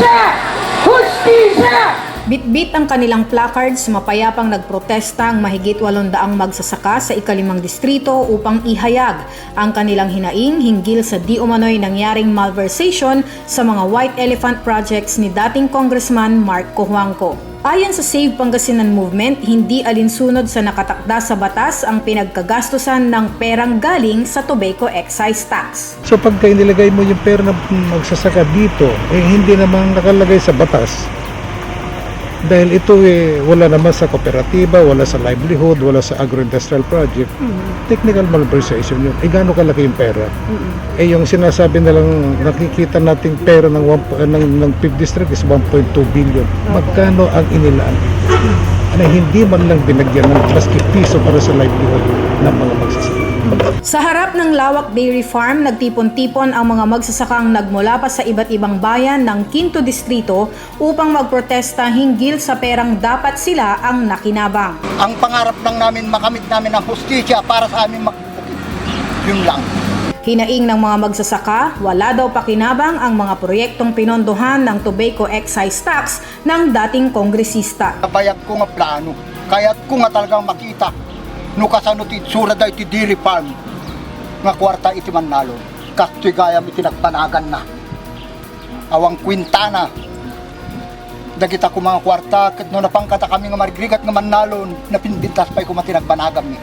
Hustisya! Hustisya! Bitbit ang kanilang placards, mapayapang nagprotesta ang mahigit 800 magsasaka sa ikalimang distrito upang ihayag ang kanilang hinaing hinggil sa di umano'y nangyaring malversation sa mga White Elephant projects ni dating Congressman Mark Cojuangco. Ayon sa Save Pangasinan Movement, hindi alinsunod sa nakatakda sa batas ang pinagkagastusan ng perang galing sa tobacco excise tax. So pagka inilagay mo yung pera ng magsasaka dito, eh hindi naman nakalagay sa batas. Dahil ito eh, wala naman sa kooperatiba, wala sa livelihood, wala sa agro-industrial project. Technical malversation yun. Eh gaano kalaki yung pera? Eh yung sinasabi na lang nakikita nating pera ng, one, po- ng, ng 5th district is 1.2 billion. Magkano ang inilaan? Na hindi man lang binagyan ng maski piso para sa livelihood ng mga magsasaka. Sa harap ng Lawak Dairy Farm, nagtipon-tipon ang mga magsasakang nagmula pa sa iba't ibang bayan ng Quinto Distrito upang magprotesta hinggil sa perang dapat sila ang nakinabang. Ang pangarap lang namin makamit namin ang hustisya para sa aming makapukit. Yun lang. Hinaing ng mga magsasaka, wala daw pakinabang ang mga proyektong pinondohan ng tobacco excise tax ng dating kongresista. Kabayag ko nga plano. Kaya't ko nga talagang makita. No kasano ti sura da iti dairy farm. Nga kwarta iti manalo. Kastoy gayam iti nagpanagan na. Awang kwintana. Dagita ko mga kwarta, kat no napangkata kami nga marigrigat nga manalon, napinbintas pa'y ko matinagbanagam ni.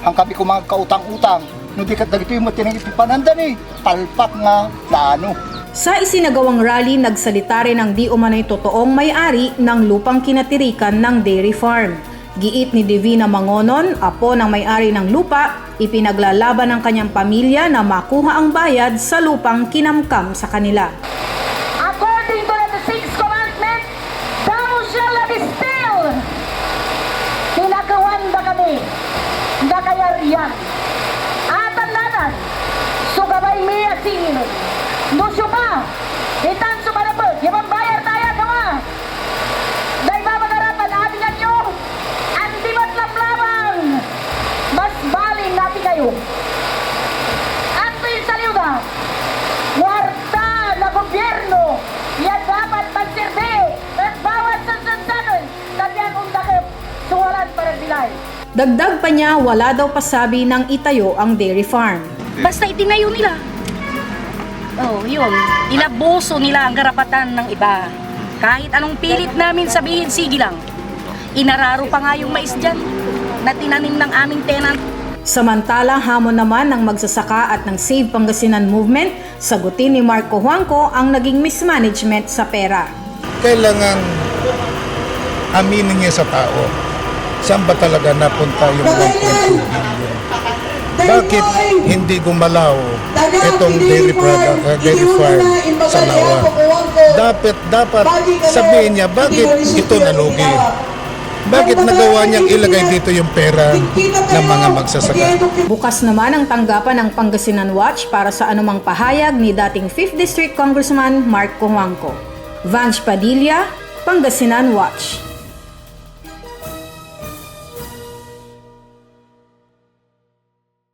Ang kami ko mga kautang-utang, no di kat dagito yung matinag ipipananda ni, palpak nga plano. Sa isinagawang rally, nagsalita rin ang di umano'y totoong may-ari ng lupang kinatirikan ng dairy farm. Giit ni Divina Mangonon, apo ng may-ari ng lupa, ipinaglalaban ng kanyang pamilya na makuha ang bayad sa lupang kinamkam sa kanila. According to the sixth commandment, thou shall not steal. Tinagawan ba kami? Nga kayariyan. Atan nanan, sugabay miya singin. Nusyo pa, itan bilay. Dagdag pa niya, wala daw pasabi ng itayo ang dairy farm. Basta itinayo nila. Oh, yun. Inabuso nila ang karapatan ng iba. Kahit anong pilit namin sabihin, sige lang. Inararo pa nga yung mais dyan na tinanim ng aming tenant. Samantala, hamon naman ng magsasaka at ng Save Pangasinan Movement, sagutin ni Marco Juanco ang naging mismanagement sa pera. kailangan aminin niya sa tao saan ba talaga napunta yung 1.2 billion. Bakit hindi gumalaw itong dairy product, uh, dairy farm sa Lawa? Dapat, dapat sabihin niya, bakit ito nalugi? Bakit nagawa niyang ilagay dito yung pera ng mga magsasaka? Bukas naman ang tanggapan ng Pangasinan Watch para sa anumang pahayag ni dating 5th District Congressman Mark Cojuangco. Vange Padilla, Pangasinan Watch.